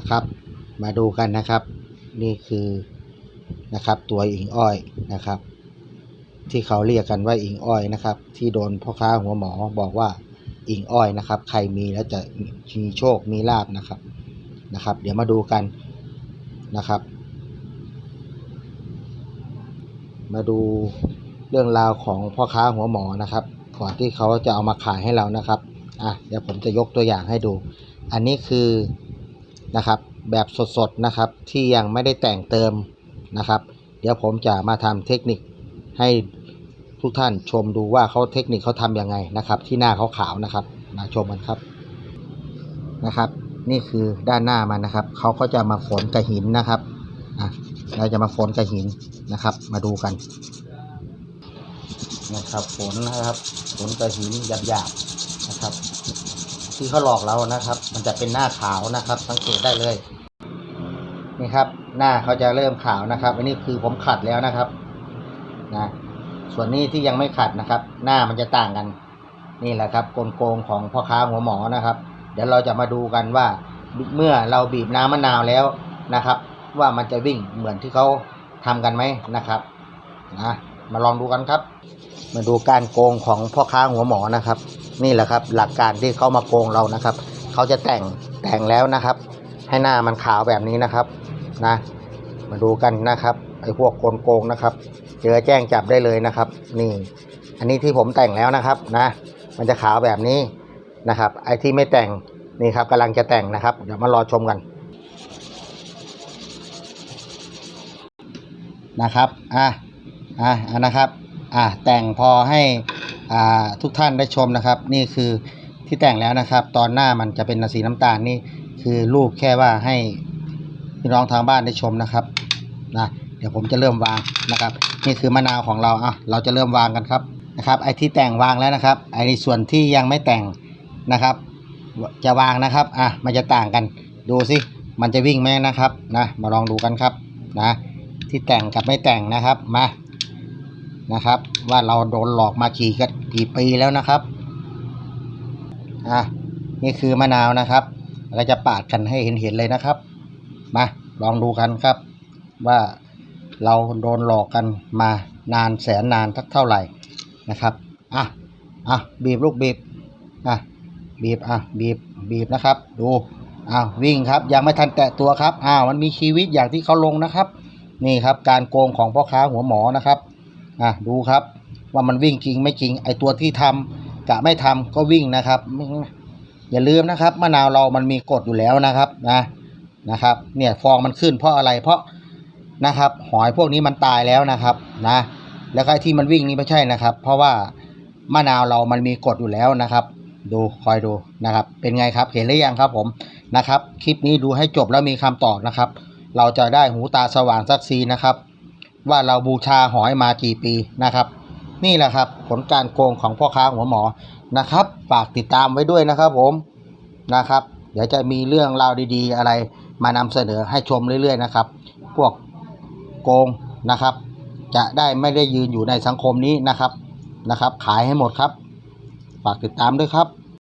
นะครับ มาดูกันนะครับ นี่คือนะครับ ตัวอิงอ้อยนะครับ ที่เขาเรียกกันว่าอิงอ้อยนะครับ ที่โดนพ่อค้าหัวหมอบอกว่าอิงอ้อยนะครับ ใครมีแล้วจะมีโชคมีลาบนะครับนะครับ เดี๋ยวมาดูกันนะครับ มาดูเรื่องราวของพ่อค้าหัวหมอนะครับก่อนที่เขาจะเอามาขายให้เรานะครับ อะ เดี๋ยวผมจะยกตัวอย่างให้ดู อันนี้คือ นะครับ แบบสดๆนะครับที่ยังไม่ได้แต่งเติมนะครับ เดี๋ยวผมจะมาทำเทคนิคให้ทุกท่านชมดูว่าเขาเทคนิคเขาทำยังไงนะครับ ที่หน้าเขาขาวนะครับมาชมกันครับนะครับ นี่คือด้านหน้ามันนะครับเขาก็จะมาฝนกับหินนะครับอะเราจะมาฝนกับหินนะครับ มาดูกันนะครับฝนนะครับฝนกับหินหยาบๆนะครับ ที่เขาหลอกเรานะครับ มันจะเป็นหน้าขาวนะครับ สังเกตได้เลย นี่ครับ หน้าเขาจะเริ่มขาวนะครับ อันนี้คือผมขัดแล้วนะครับ นะ ส่วนนี้ที่ยังไม่ขัดนะครับ หน้ามันจะต่างกัน นี่แหละครับ กลโกงของพ่อค้าหัวหมอนะครับ เดี๋ยวเราจะมาดูกันว่า เมื่อเราบีบน้ำมะนาวแล้วนะครับ ว่ามันจะวิ่งเหมือนที่เขาทำกันไหมนะครับนะมาลองดูกันครับ มาดูการโกงของพ่อค้าหัวหมอนะครับ นี่แหละครับ หลักการที่เขามาโกงเรานะครับ เขาจะแต่งแต่งแล้วนะครับ ให้หน้ามันขาวแบบนี้นะครับนะ มาดูกันนะครับไอ้พวกโกงโกงนะครับ เจอแจ้งจับได้เลยนะครับ นี่ อันนี้ที่ผมแต่งแล้วนะครับนะ มันจะขาวแบบนี้นะครับ ไอ้ที่ไม่แต่งนี่ครับกำลังจะแต่งนะครับ เดี๋ยวมารอชมกันนะครับ อะ อะนะครับ อะ แต่งพอให้ ทุกท่านได้ชมนะครับ นี่คือที่แต่งแล้วนะครับ ตอนหน้ามันจะเป็นสีน้ำตาลนี่คือรูปแค่ว่าให้พี่น้องทางบ้านได้ชมนะครับนะเดี๋ยวผมจะเริ่มวางนะครับ นี่คือมะนาวของเราอะเราจะเริ่มวางกันครับนะครับ ไอ้ที่แต่งวางแล้วนะครับ ไอ้ในส่วนที่ยังไม่แต่งนะครับ จะวางนะครับอะมันจะต่างกันดูสิมันจะวิ่งไหมนะครับนะมาลองดูกันครับนะที่แต่งกับไม่แต่งนะครับมา นะครับ ว่าเราโดนหลอกมากี่กี่ปีแล้วนะครับอะนี่คือมะนาวนะครับ เราจะปาดกันให้เห็นเห็นๆเลยนะครับ มาลองดูกันครับ ว่าเราโดนหลอกกันมานานแสนนานทักเท่าไหร่นะครับอะอะบีบลูกบีบอะบีบอะบีบบีบนะครับ ดูอ้าววิ่งครับยังไม่ทันแตะตัวครับอ้าวมันมีชีวิตอย่างที่เขาลงนะครับ นี่ครับการโกงของพ่อค้าหัวหมอนะครับ อะดูครับ ว่ามันวิ่งจริงไม่จริง ไอตัวที่ทำกะไม่ทำก็วิ่งนะครับ อย่าลืมนะครับมะนาวเรามันมีกฎอยู่แล้วนะครับนะนะครับ เนี่ยฟองมันขึ้นเพราะอะไรเพราะนะครับ หอยพวกนี้มันตายแล้วนะครับนะ แล้วก็ไอที่มันวิ่งนี่ไม่ใช่นะครับ เพราะว่ามะนาวเรามันมีกฎอยู่แล้วนะครับ ดูคอยดูนะครับ เป็นไงครับเห็นหรือยังครับผมนะครับ คลิปนี้ดูให้จบแล้วมีคำตอบนะครับ เราจะได้หูตาสว่างสักซีนะครับ ว่าเราบูชาหอยมากี่ปีนะครับ นี่แหละครับ ผลการโกงของพ่อค้าหัวหมอนะครับฝากติดตามไว้ด้วยนะครับผมนะครับ เดี๋ยวจะมีเรื่องราวดีๆ อะไรมานำเสนอให้ชมเรื่อย ๆ นะครับ พวกโกงนะครับ จะได้ไม่ได้ยืนอยู่ในสังคมนี้นะครับนะครับ ขายให้หมดครับ ฝากติดตามด้วยครับ